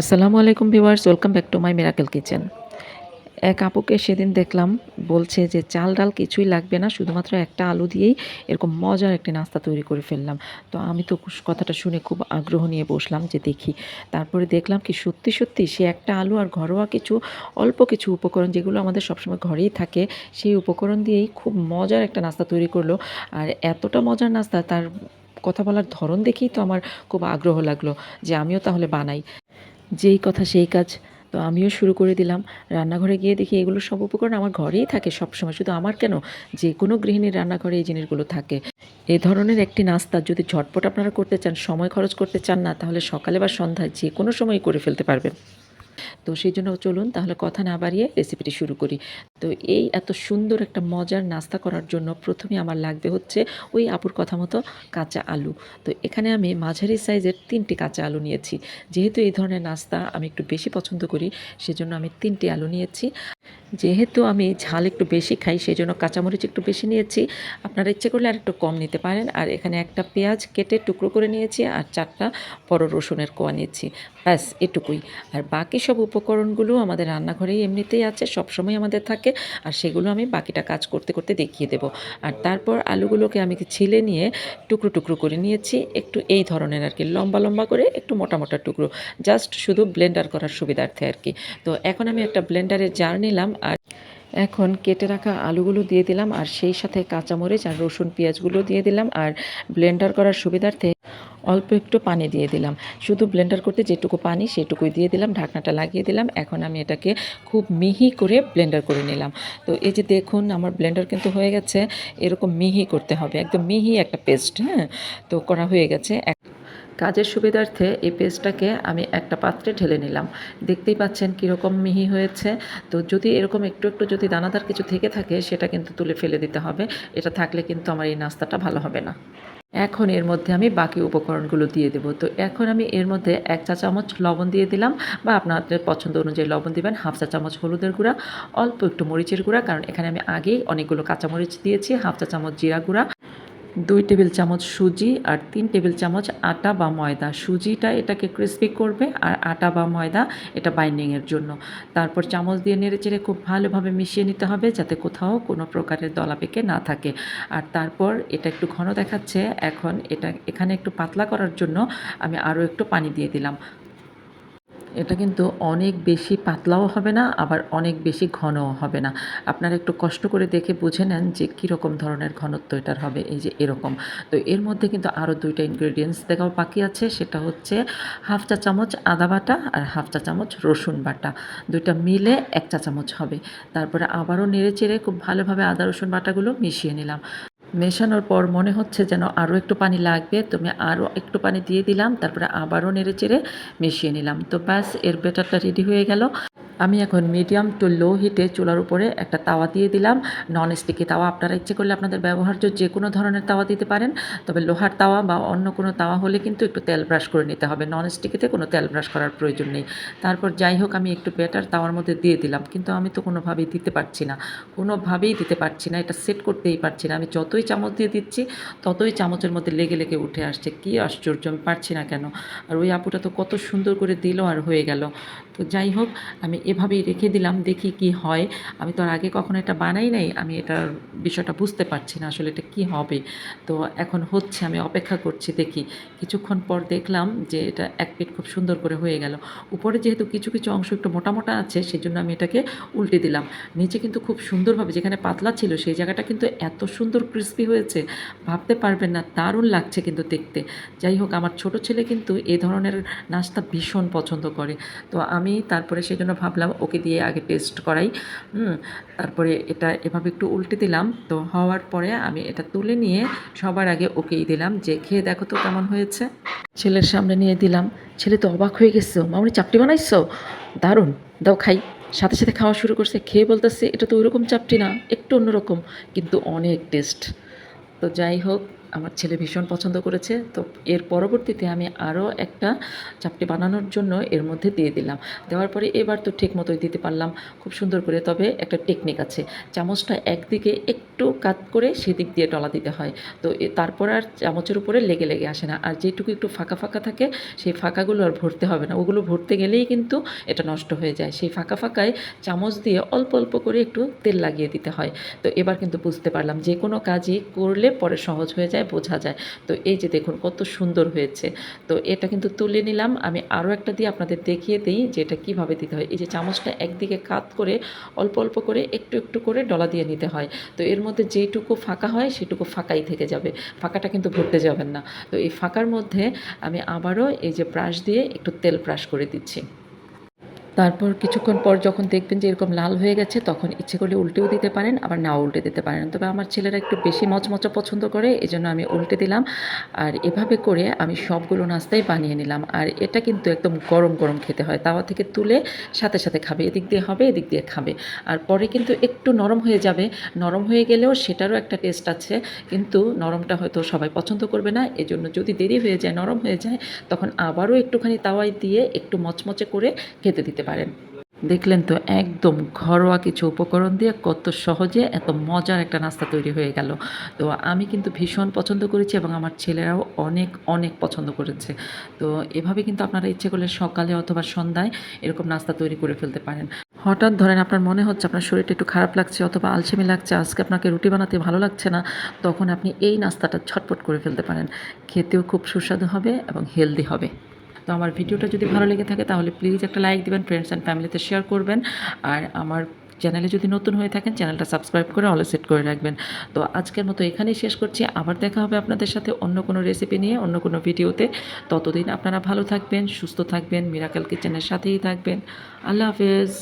আসসালামু আলাইকুম viewers, welcome back to my miracle kitchen. এক আপুকে সেদিন দেখলাম, বলছে যে চাল ডাল কিছুই লাগবে না, শুধুমাত্র একটা আলু দিয়েই এরকম মজার একটি নাস্তা তৈরি করে ফেললাম। তো আমি তো কথাটা শুনে খুব আগ্রহ নিয়ে বসলাম যে দেখি। তারপরে দেখলাম কি সত্যি সত্যি সে একটা আলু আর ঘরোয়া কিছু, অল্প কিছু উপকরণ যেগুলো আমাদের সবসময় ঘরেই থাকে, সেই উপকরণ দিয়েই খুব মজার একটা নাস্তা তৈরি করল। আর এতটা মজার নাস্তা, তার কথা বলার ধরন দেখেই তো আমার খুব আগ্রহ লাগল যে আমিও তাহলে বানাই। যেই কথা সেই কাজ তো আমিও শুরু করে দিলাম। রান্নাঘরে গিয়ে দেখি এগুলো সব উপকরণ আমার ঘরেই থাকে সবসময়। শুধু আমার কেন? যে কোনো গৃহিণীর রান্নাঘরে এই জিনিসগুলো থাকে। এ ধরনের একটি নাস্তা যদি ঝটপট আপনারা করতে চান, সময় খরচ করতে চান না, তাহলে সকালে বা সন্ধ্যায় যে কোনো সময় করে ফেলতে পারবেন। তো সেই জন্য চলুন তাহলে কথা না বাড়িয়ে রেসিপিটি শুরু করি। তো এই এত সুন্দর একটা মজার নাস্তা করার জন্য প্রথমে আমার লাগবে হচ্ছে ওই আপুর কথা মতো কাঁচা আলু। তো এখানে আমি মাঝারি সাইজের তিনটি কাঁচা আলু নিয়েছি। যেহেতু এই ধরনের নাস্তা আমি একটু বেশি পছন্দ করি, সেজন্য আমি তিনটি আলু নিয়েছি। যেহেতু আমি ঝাল একটু বেশি খাই সেই জন্য কাঁচামরিচ একটু বেশি নিয়েছি। আপনারা ইচ্ছে করলে আর একটু কম নিতে পারেন। আর এখানে একটা পেঁয়াজ কেটে টুকরো করে নিয়েছি আর চারটা বড় রসুনের কোয়া নিয়েছি। ব্যাস, এটুকুই। আর বাকি সব উপকরণগুলো আমাদের রান্নাঘরেই এমনিতেই আছে, সবসময় আমাদের থাকে। আর সেগুলো আমি বাকিটা কাজ করতে করতে দেখিয়ে দেব। আর তারপর আলুগুলোকে আমি ছিলে নিয়ে টুকরো টুকরো করে নিয়েছি, একটু এই ধরনের আর কি, লম্বা লম্বা করে একটু মোটা মোটা টুকরো, জাস্ট শুধু ব্লেন্ডার করার সুবিধার্থে আর কি। তো এখন আমি একটা ব্লেন্ডারের জার নিলাম, আর এখন কেটে রাখা আলুগুলো দিয়ে দিলাম, আর সেই সাথে কাঁচামরিচ আর রসুন পেঁয়াজগুলো দিয়ে দিলাম, আর ব্লেন্ডার করার সুবিধার্থে অল্প একটু পানি দিয়ে দিলাম। শুধু ব্লেন্ডার করতে যেটুকু পানি সেটুকুই দিয়ে দিলাম, ঢাকনাটা লাগিয়ে দিলাম। এখন আমি এটাকে খুব মিহি করে ব্লেন্ডার করে নিলাম। তো এই যে দেখুন, আমার ব্লেন্ডার কিন্তু হয়ে গেছে। এরকম মিহি করতে হবে, একদম মিহি একটা পেস্ট হ্যাঁ? তো করা হয়ে গেছে। কাজের সুবিধার্থে এই পেস্টটাকে আমি একটা পাত্রে ঢেলে নিলাম। দেখতেই পাচ্ছেন কীরকম মিহি হয়েছে। তো যদি এরকম একটু একটু যদি দানাদার কিছু থেকে থাকে, সেটা কিন্তু তুলে ফেলে দিতে হবে। এটা থাকলে কিন্তু আমার এই নাস্তাটা ভালো হবে না। এখন এর মধ্যে আমি বাকি উপকরণগুলো দিয়ে দেবো। তো এখন আমি এর মধ্যে এক চা চামচ লবণ দিয়ে দিলাম বা আপনাদের পছন্দ অনুযায়ী লবণ দিবেন, হাফ চা চামচ হলুদের গুঁড়া, অল্প একটু মরিচের গুঁড়া, কারণ এখানে আমি আগেই অনেকগুলো কাঁচামরিচ দিয়েছি, হাফ চা চামচ জিরা গুঁড়া দুই টেবিল চামচ সুজি আর তিন টেবিল চামচ আটা বা ময়দা। সুজিটা এটাকে ক্রিস্পি করবে আর আটা বা ময়দা এটা বাইন্ডিংয়ের জন্য। তারপর চামচ দিয়ে নেড়ে চেড়ে খুব ভালোভাবে মিশিয়ে নিতে হবে যাতে কোথাও কোনো প্রকারের দলা পেকে না থাকে। আর তারপর এটা একটু ঘন দেখাচ্ছে। এখন এটা, এখানে একটু পাতলা করার জন্য আমি আরও একটু পানি দিয়ে দিলাম। এটা কিন্তু অনেক বেশি পাতলাও হবে না, আবার অনেক বেশি ঘনও হবে না। আপনারা একটু কষ্ট করে দেখে বুঝে নেন যে কীরকম ধরনের ঘনত্ব এটার হবে, এই যে এরকম। তো এর মধ্যে কিন্তু আরও দুইটা ইনগ্রেডিয়েন্টস দেখাও বাকি আছে, সেটা হচ্ছে হাফ চা চামচ আদা বাটা আর হাফ চা চামচ রসুন বাটা। দুইটা মিলে এক চা চামচ হবে। তারপরে আবারও নেড়ে চেড়ে খুব ভালোভাবে আদা রসুন বাটাগুলো মিশিয়ে নিলাম। মেশানোর পর মনে হচ্ছে যেন আরও একটু পানি লাগবে। তো আমি আরও একটু পানি দিয়ে দিলাম, তারপরে আবারও নেড়ে চেড়ে মিশিয়ে নিলাম। তো ব্যাস, এর বেটারটা রেডি হয়ে গেল। আমি এখন মিডিয়াম টু লো হিটে চুলার উপরে একটা তাওয়া দিয়ে দিলাম। নন স্টিকি তাওয়া আপনারা ইচ্ছে করলে আপনাদের ব্যবহার্য যে কোনো ধরনের তাওয়া দিতে পারেন। তবে লোহার তাওয়া বা অন্য কোনো তাওয়া হলে কিন্তু একটু তেল ব্রাশ করে নিতে হবে। নন স্টিকিতে কোনো তেল ব্রাশ করার প্রয়োজন নেই। তারপর যাই হোক, আমি একটু ব্যাটার তাওয়ার মধ্যে দিয়ে দিলাম। কিন্তু আমি তো কোনোভাবেই দিতে পারছি না। কোনোভাবেই দিতে পারছি না। এটা সেট করতেই পারছি না। আমি যতই চামচ দিয়ে দিচ্ছি, ততই চামচের মধ্যে লেগে লেগে উঠে আসছে। কী আশ্চর্য! আমি পারছি না কেন? আর ওই আপুটা তো কত সুন্দর করে দিল আর হয়ে গেল। তো যাই হোক, আমি এভাবেই রেখে দিলাম, দেখি কি হয়। আমি তো আর আগে কখনো এটা বানাই নাই, আমি এটার বিষয়টা বুঝতে পারছি না আসলে এটা কি হবে। তো এখন হচ্ছে, আমি অপেক্ষা করছি, দেখি। কিছুক্ষণ পর দেখলাম যে এটা এক পিঠ খুব সুন্দর করে হয়ে গেল। উপরে যেহেতু কিছু কিছু অংশ একটু মোটা মোটা আছে সেই জন্য আমি এটাকে উল্টে দিলাম। নিচে কিন্তু খুব সুন্দরভাবে যেখানে পাতলা ছিল, সেই জায়গাটা কিন্তু এত সুন্দর ক্রিস্পি হয়েছে, ভাবতে পারবেন না, দারুণ লাগছে কিন্তু দেখতে। যাই হোক, আমার ছোট ছেলে কিন্তু এ ধরনের নাস্তা ভীষণ পছন্দ করে। তো আমি তারপরে সেই জন্য ভাবলাম ওকে দিয়ে আগে টেস্ট করাই। তারপরে এটা এভাবে একটু উল্টে দিলাম। তো হওয়ার পরে আমি এটা তুলে নিয়ে সবার আগে ওকেই দিলাম যে, খেয়ে দেখো তো কেমন হয়েছে। ছেলের সামনে নিয়ে দিলাম। ছেলে তো অবাক হয়ে গেছে, মামনি চাপটি বানাইছো? দারুণ, দাও খাই। সাথে সাথে খাওয়া শুরু করছে, খেয়ে বলতেছে, এটা তো ওইরকম চাপটি না, একটু অন্যরকম। কিন্তু অনেক টেস্ট তো যাই হোক আমার ছেলে ভীষণ পছন্দ করেছে, তো এর পরবর্তীতে আমি আরও একটা চাপটি বানানোর জন্য এর মধ্যে দিয়ে দিলাম। দেওয়ার পরে এবার তো ঠিক মতোই দিতে পারলাম, খুব সুন্দর করে। তবে একটা টেকনিক আছে, চামচটা একদিকে একটু কাত করে সেদিক দিয়ে ডলা দিতে হয়। তো তারপর আর চামচের উপরে লেগে লেগে আসে না। আর যেটুকু একটু ফাঁকা ফাঁকা থাকে, সেই ফাঁকাগুলো আর ভরতে হবে না। ওগুলো ভরতে গেলেই কিন্তু এটা নষ্ট হয়ে যায়। সেই ফাঁকা ফাঁকায় চামচ দিয়ে অল্প অল্প করে একটু তেল লাগিয়ে দিতে হয়। তো এবার কিন্তু বুঝতে পারলাম, যে কোনো কাজই করলে পরে সহজ হয়ে যায় বোঝা যায়। তো এই যে দেখুন কত সুন্দর হয়েছে। তো এটা কিন্তু তুলে নিলাম। আমি আরও একটা দিয়ে আপনাদের দেখিয়ে দিই যে এটা কীভাবে দিতে হয়। এই যে চামচটা একদিকে কাত করে, অল্প অল্প করে একটু একটু করে ডলা দিয়ে নিতে হয়। তো এর মধ্যে যেটুকু ফাঁকা হয় সেটুকু ফাঁকাই থেকে যাবে। ফাঁকাটা কিন্তু ভরতে যাবেন না। তো এই ফাঁকার মধ্যে আমি আবারও এই যে ব্রাশ দিয়ে একটু তেল ব্রাশ করে দিচ্ছি। তারপর কিছুক্ষণ পর যখন দেখবেন যে এরকম লাল হয়ে গেছে, তখন ইচ্ছে করলে উল্টেও দিতে পারেন, আবার নাও উল্টে দিতে পারেন। তবে আমার ছেলেরা একটু বেশি মচমচা পছন্দ করে এই জন্য আমি উল্টে দিলাম। আর এভাবে করে আমি সবগুলো নাস্তাই বানিয়ে নিলাম। আর এটা কিন্তু একদম গরম গরম খেতে হয়। তাওয়া থেকে তুলে সাথে সাথে খাবে। এদিক দিয়ে হবে, এদিক দিয়ে খাবে। আর পরে কিন্তু একটু নরম হয়ে যাবে। নরম হয়ে গেলেও সেটারও একটা টেস্ট আছে। কিন্তু নরমটা হয়তো সবাই পছন্দ করবে না। এজন্য যদি দেরি হয়ে যায়, নরম হয়ে যায়, তখন আবারও একটুখানি তাওয়ায় দিয়ে একটু মচমচে করে খেতে দিতে পারেন দেখলেন তো, একদম ঘরোয়া কিছু উপকরণ দিয়ে কত সহজে এত মজার একটা নাস্তা তৈরি হয়ে গেল। তো আমি কিন্তু ভীষণ পছন্দ করেছি এবং আমার ছেলেরাও অনেক অনেক পছন্দ করেছে। তো এভাবে কিন্তু আপনারা ইচ্ছে করলে সকালে অথবা সন্ধ্যায় এরকম নাস্তা তৈরি করে ফেলতে পারেন। হঠাৎ ধরেন আপনার মনে হচ্ছে আপনার শরীরটা একটু খারাপ লাগছে অথবা আলসেমি লাগছে, আজকে আপনাকে রুটি বানাতে ভালো লাগছে না, তখন আপনি এই নাস্তাটা ছটপট করে ফেলতে পারেন। খেতেও খুব সুস্বাদু হবে এবং হেলদি হবে। তো আমার ভিডিওটা যদি ভালো লেগে থাকে তাহলে প্লিজ একটা লাইক দেবেন ফ্রেন্ডস অ্যান্ড ফ্যামিলিতে শেয়ার করবেন। আর আমার চ্যানেলে যদি নতুন হয়ে থাকেন চ্যানেলটা সাবস্ক্রাইব করে অলো সেট করে রাখবেন। তো আজকের মতো এখানেই শেষ করছি। আবার দেখা হবে আপনাদের সাথে অন্য কোনো রেসিপি নিয়ে, অন্য কোনো ভিডিওতে। ততদিন আপনারা ভালো থাকবেন, সুস্থ থাকবেন মিরাকেল কিচেনের সাথেই থাকবেন। আল্লাহ হাফেজ।